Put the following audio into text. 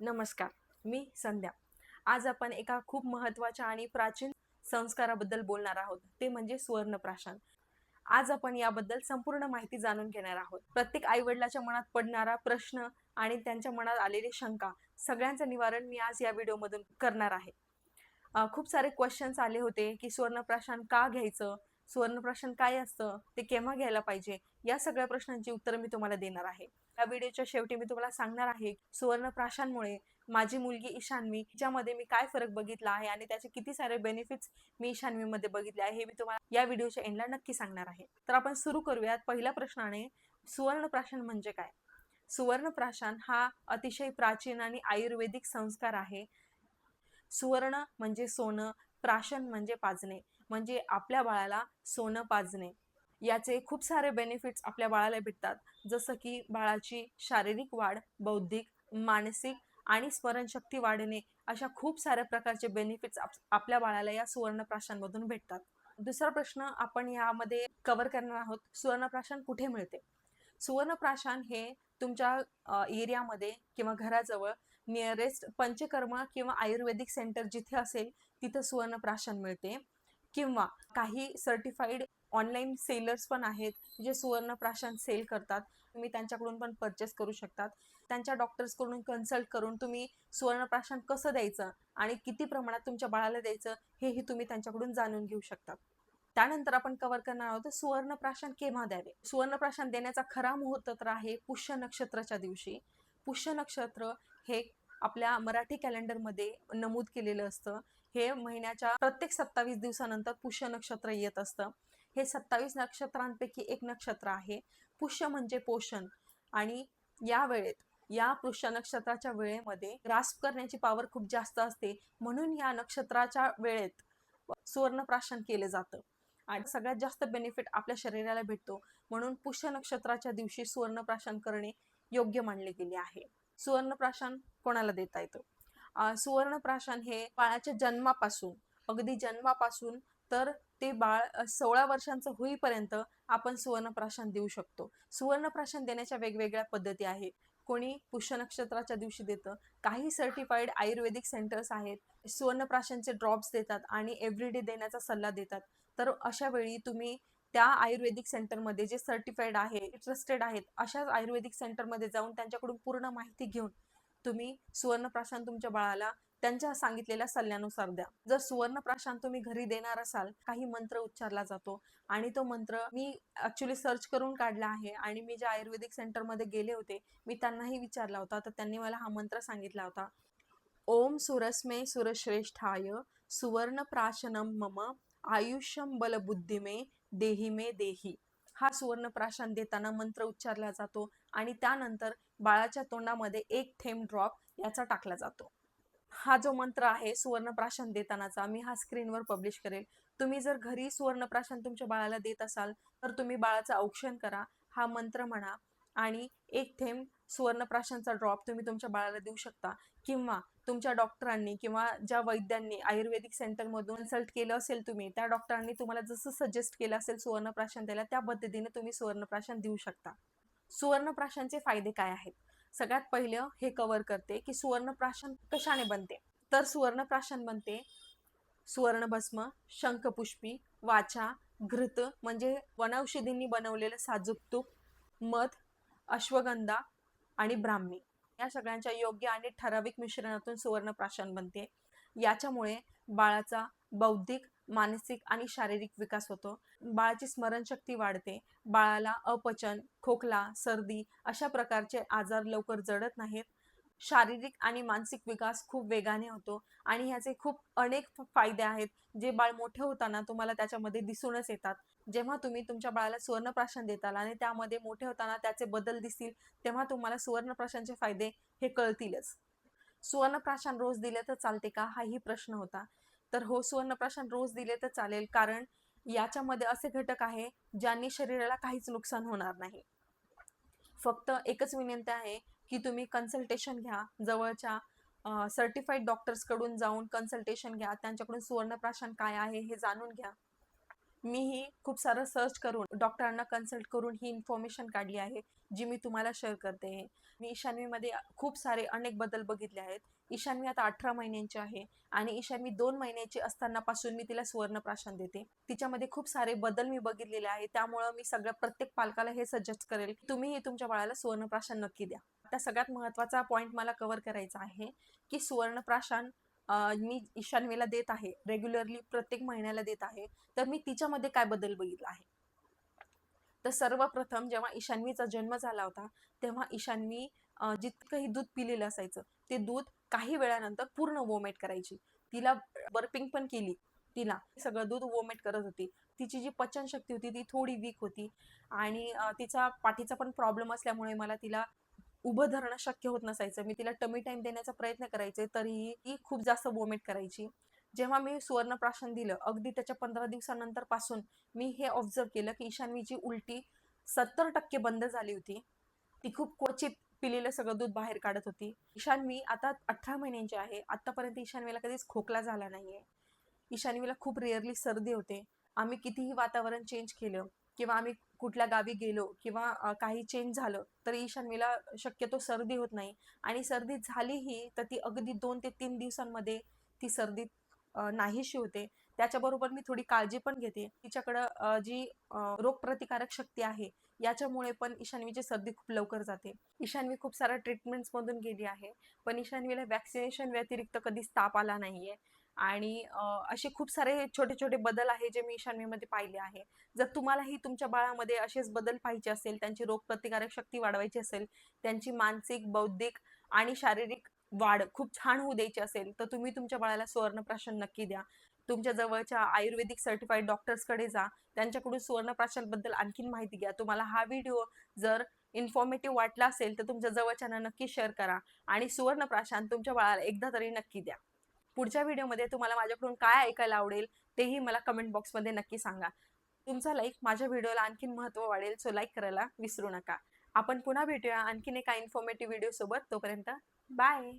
नमस्कार मी संध्या. आज आपण एका खूप महत्त्वाच्या आणि प्राचीन संस्काराबद्दल बोलणार आहोत. ते म्हणजे सुवर्णप्राशन. आज आपण याबद्दल संपूर्ण माहिती जाणून घेणार आहोत. प्रत्येक आईवडिलाच्या मनात पडणारा प्रश्न आणि त्यांच्या मनात आलेली शंका सगळ्यांचं निवारण मी आज या व्हिडिओमधून करणार आहे. खूप सारे क्वेश्चन्स आले होते की सुवर्णप्राशन का घ्यायचं? सुवर्णप्राशन काय असतं ते केव्हा घ्यायला पाहिजे या सगळ्या प्रश्नांची उत्तर मी तुम्हाला देणार आहे. या व्हिडिओच्या शेवटी मी तुम्हाला सांगणार आहे सुवर्णप्राशांमुळे माझी मुलगी ईशान्वी हिच्यामध्ये मी काय फरक बघितला आहे आणि त्याचे किती सारे बेनिफिट्स मी ईशान्वीमध्ये बघितले आहे हे मी तुम्हाला या व्हिडिओच्या एंडला नक्की सांगणार आहे. तर आपण सुरू करूयात. पहिल्या प्रश्नाने सुवर्णप्राशन म्हणजे काय? सुवर्णप्राशन हा अतिशय प्राचीन आणि आयुर्वेदिक संस्कार आहे. सुवर्ण म्हणजे सोनं प्राशन म्हणजे पाजणे. म्हणजे आपल्या बाळाला सोनं पाजणे. याचे खूप सारे बेनिफिट्स आपल्या बाळाला भेटतात. जसं की बाळाची शारीरिक वाढ बौद्धिक मानसिक आणि स्मरणशक्ती वाढणे अशा खूप साऱ्या प्रकारचे बेनिफिट्स आपल्या बाळाला या सुवर्णप्राशांमधून भेटतात. दुसरा प्रश्न आपण यामध्ये कव्हर करणार आहोत. सुवर्णप्राशन कुठे मिळते? सुवर्णप्राशन हे तुमच्या एरियामध्ये किंवा घराजवळ नियरेस्ट पंचकर्म किंवा आयुर्वेदिक सेंटर जिथे असेल तिथं सुवर्णप्राशन मिळते. किंवा काही सर्टिफाईड ऑनलाईन सेलर्स पण आहेत जे सुवर्ण प्राशन सेल करतात. तुम्ही त्यांच्याकडून पण परचेस करू शकतात. त्यांच्या डॉक्टर्सकडून कन्सल्ट करून तुम्ही सुवर्णप्राशन कसं द्यायचं आणि किती प्रमाणात तुमच्या बाळाला द्यायचं हेही तुम्ही त्यांच्याकडून जाणून घेऊ शकतात. त्यानंतर आपण कव्हर करणार आहोत सुवर्णप्राशन केव्हा द्यावे? सुवर्णप्राशन देण्याचा खरा मुहूर्त तर आहे पुष्य नक्षत्राच्या दिवशी. पुष्य नक्षत्र हे आपल्या मराठी कॅलेंडरमध्ये नमूद केलेलं असतं. हे महिन्याच्या प्रत्येक सत्तावीस दिवसानंतर पुष्य नक्षत्र येत असतं. हे सत्तावीस नक्षत्रांपैकी एक नक्षत्र आहे. पुष्य म्हणजे पोषण. आणि या वेळेत या पुष्य नक्षत्राच्या वेळेमध्ये ग्रास्प करण्याची पावर खूप जास्त असते. म्हणून या नक्षत्राच्या वेळेत सुवर्णप्राशन केलं जातं. आणि सगळ्यात जास्त बेनिफिट आपल्या शरीराला भेटतो. म्हणून पुष्य नक्षत्राच्या दिवशी सुवर्णप्राशन करणे योग्य मानले गेले आहे. सुवर्णप्राशन कोणाला देता येतं? सुवर्णप्राशन हे बाळाच्या जन्मापासून अगदी जन्मापासून तर ते बाळ सोळा वर्षांचं होईपर्यंत आपण सुवर्णप्राशन देऊ शकतो. सुवर्णप्राशन देण्याच्या वेगवेगळ्या पद्धती आहेत. कोणी पुष्य नक्षत्राच्या दिवशी देतं काही सर्टिफाईड आयुर्वेदिक सेंटर्स आहेत सुवर्णप्राशनचे ड्रॉप्स देतात आणि एव्हरीडे देण्याचा सल्ला देतात. तर अशा वेळी तुम्ही त्या आयुर्वेदिक सेंटरमध्ये जे सर्टिफाईड आहे ट्रस्टेड आहेत अशाच आयुर्वेदिक सेंटरमध्ये जाऊन त्यांच्याकडून पूर्ण माहिती घेऊन तुम्ही सुवर्णप्राशन तुमच्या बाळाला त्यांच्या सांगितलेल्या सल्ल्यानुसार द्या. जर सुवर्णप्राशन तुम्ही घरी देणार असाल काही मंत्र उच्चारला जातो आणि तो मंत्र मी ऍक्च्युली सर्च करून काढला आहे आणि मी ज्या आयुर्वेदिक सेंटरमध्ये गेले होते मी त्यांनाही विचारला होता तर त्यांनी मला हा मंत्र सांगितला होता. ओम सुरस्मे सुरश्रेष्ठाय सुवर्णप्राशनम मम आयुष्यम बलबुद्धिमे देही मे देही. हा सुवर्ण सुवर्णप्राशन देताना मंत्र उच्चारला जातो आणि त्यानंतर बाळाच्या तोंडामध्ये एक थेंब ड्रॉप याचा टाकला जातो. हा जो मंत्र आहे सुवर्णप्राशन देतानाचा मी हा स्क्रीनवर पब्लिश करेल. तुम्ही जर घरी सुवर्णप्राशन तुमच्या बाळाला देत असाल तर तुम्ही बाळाचं औक्षण करा हा मंत्र म्हणा. आणि एक थेंब सुवर्णप्राशनचा ड्रॉप तुम्ही तुमच्या बाळाला देऊ शकता. किंवा तुमच्या डॉक्टरांनी किंवा ज्या वैद्यांनी आयुर्वेदिक सेंटरमधून कन्सल्ट केलं असेल तुम्ही त्या डॉक्टरांनी तुम्हाला जसं सजेस्ट केलं असेल सुवर्णप्राशन द्यायला त्या पद्धतीने तुम्ही सुवर्णप्राशन देऊ शकता. सुवर्णप्राशनचे फायदे काय आहेत? सगळ्यात पहिलं हे कव्हर करते की सुवर्णप्राशन कशाने बनते? तर सुवर्णप्राशन बनते सुवर्णभस्म शंखपुष्पी वाचा घृत म्हणजे वनौषधींनी बनवलेलं साजूक तूप मध अश्वगंधा आणि ब्राह्मी. या सगळ्यांच्या योग्य आणि ठराविक मिश्रणातून सुवर्ण प्राशन बनते. याच्यामुळे बाळाचा बौद्धिक मानसिक आणि शारीरिक विकास होतो. बाळाची स्मरणशक्ती वाढते. बाळाला अपचन खोकला सर्दी अशा प्रकारचे आजार लवकर जडत नाहीत. शारीरिक आणि मानसिक विकास खूप वेगाने होतो आणि ह्याचे खूप अनेक फायदे आहेत. जे बाळ मोठे होताना तुम्हाला त्याच्यामध्ये दिसूनच येतात. जेव्हा तुम्ही तुमच्या बाळाला सुवर्णप्राशन देताल आणि त्यामध्ये मोठे होताना त्याचे बदल दिसतील तेव्हा तुम्हाला सुवर्णप्राशांचे फायदे हे कळतीलच. सुवर्णप्राशन रोज दिले तर चालते का? हाही प्रश्न होता. तर हो सुवर्णप्राशन रोज दिले तर चालेल कारण याच्यामध्ये असे घटक आहे ज्यांनी शरीराला काहीच नुकसान होणार नाही. फक्त एकच विनंती आहे की तुम्ही कन्सल्टेशन घ्या. जवळच्या सर्टिफाईड डॉक्टर्सकडून जाऊन कन्सल्टेशन घ्या. त्यांच्याकडून सुवर्णप्राशन काय आहे हे जाणून घ्या. मीही खूप सारं सर्च करून डॉक्टरांना कन्सल्ट करून ही इन्फॉर्मेशन काढली आहे जी मी तुम्हाला शेअर करते आहे. मी ईशान्वीमध्ये खूप सारे अनेक बदल बघितले आहेत. ईशान्वी आता अठरा महिन्यांची आहे आणि ईशान्वी दोन महिन्याची असतानापासून मी तिला सुवर्णप्राशन देते. तिच्यामध्ये खूप सारे बदल मी बघितलेले आहे त्यामुळं मी सगळ्या प्रत्येक पालकाला हे सजेस्ट करेल तुम्हीही तुमच्या बाळाला सुवर्णप्राशन नक्की द्या. आता सगळ्यात महत्त्वाचा पॉईंट मला कव्हर करायचा आहे की सुवर्णप्राशान मी ईशान्वीला देत आहे रेग्युलरली प्रत्येक महिन्याला देत आहे तर मी तिच्यामध्ये काय बदल बघितला आहे? तर सर्वप्रथम जेव्हा ईशान्वीचा जन्म झाला होता तेव्हा ईशान्वी जितकंही दूध पिलेलं असायचं ते दूध काही वेळानंतर पूर्ण वोमेट करायची. तिला बर्पिंग पण केली. तिला सगळं दूध वोमेट करत होती. तिची जी पचनशक्ती होती ती थोडी वीक होती. आणि तिचा पाठीचा पण प्रॉब्लेम असल्यामुळे मला तिला उभं धरणं शक्य होत नसायचं. मी तिला टमी टाइम देण्याचा प्रयत्न करायचे तरीही ती खूप जास्त वोमिट करायची. जेव्हा मी सुवर्णप्राशन दिलं अगदी त्याच्या पंधरा दिवसानंतरपासून मी हे ऑब्झर्व केलं की ईशान्वीची उलटी सत्तर टक्के बंद झाली होती. ती खूप क्वचित पिलेलं सगळं दूध बाहेर काढत होती. ईशान्वी आता अठरा महिन्यांची आहे. आतापर्यंत ईशान्वीला कधीच खोकला झाला नाहीये. ईशान्वीला खूप रेअरली सर्दी होते. आम्ही कितीही वातावरण चेंज केलं किंवा आम्ही कुठल्या गावी गेलो किंवा काही चेंज झालं तर ईशान्वीला शक्यतो सर्दी होत नाही. आणि सर्दी झालीही तर ती अगदी दोन ते तीन दिवसांमध्ये ती सर्दी नाहीशी होते. त्याच्याबरोबर मी थोडी काळजी पण घेते. तिच्याकडं जी रोगप्रतिकारक शक्ती आहे याच्यामुळे पण ईशान्वीची सर्दी खूप लवकर जाते. ईशान्वी खूप साऱ्या ट्रीटमेंट्स मधून गेली आहे पण ईशान्वीला व्हॅक्सिनेशन व्यतिरिक्त कधीच ताप आला नाहीये. आणि असे खूप सारे छोटे छोटे बदल आहे जे मी ईशान्वीमध्ये पाहिले आहे. जर तुम्हालाही तुमच्या बाळामध्ये असेच बदल पाहिजे असेल त्यांची रोगप्रतिकारक शक्ती वाढवायची असेल त्यांची मानसिक बौद्धिक आणि शारीरिक वाढ खूप छान होऊ द्यायची असेल तर तुम्ही तुमच्या बाळाला सुवर्णप्राशन नक्की द्या. तुमच्या जवळच्या आयुर्वेदिक सर्टिफाईड डॉक्टर्सकडे जा. त्यांच्याकडून सुवर्णप्राशनबद्दल आणखीन माहिती घ्या. तुम्हाला हा व्हिडिओ जर इन्फॉर्मेटिव्ह वाटला असेल तर तुमच्या जवळच्यांना नक्की शेअर करा आणि सुवर्णप्राशन तुमच्या बाळाला एकदा तरी नक्की द्या. पुढच्या व्हिडिओमध्ये तुम्हाला माझ्याकडून काय ऐकायला आवडेल तेही मला कमेंट बॉक्समध्ये नक्की सांगा. तुमचा लाईक माझ्या व्हिडिओला आणखीन महत्त्व वाढेल सो लाईक करायला विसरू नका. आपण पुन्हा भेटूया आणखीन एका इन्फॉर्मेटिव्ह व्हिडिओ सोबत. तोपर्यंत बाय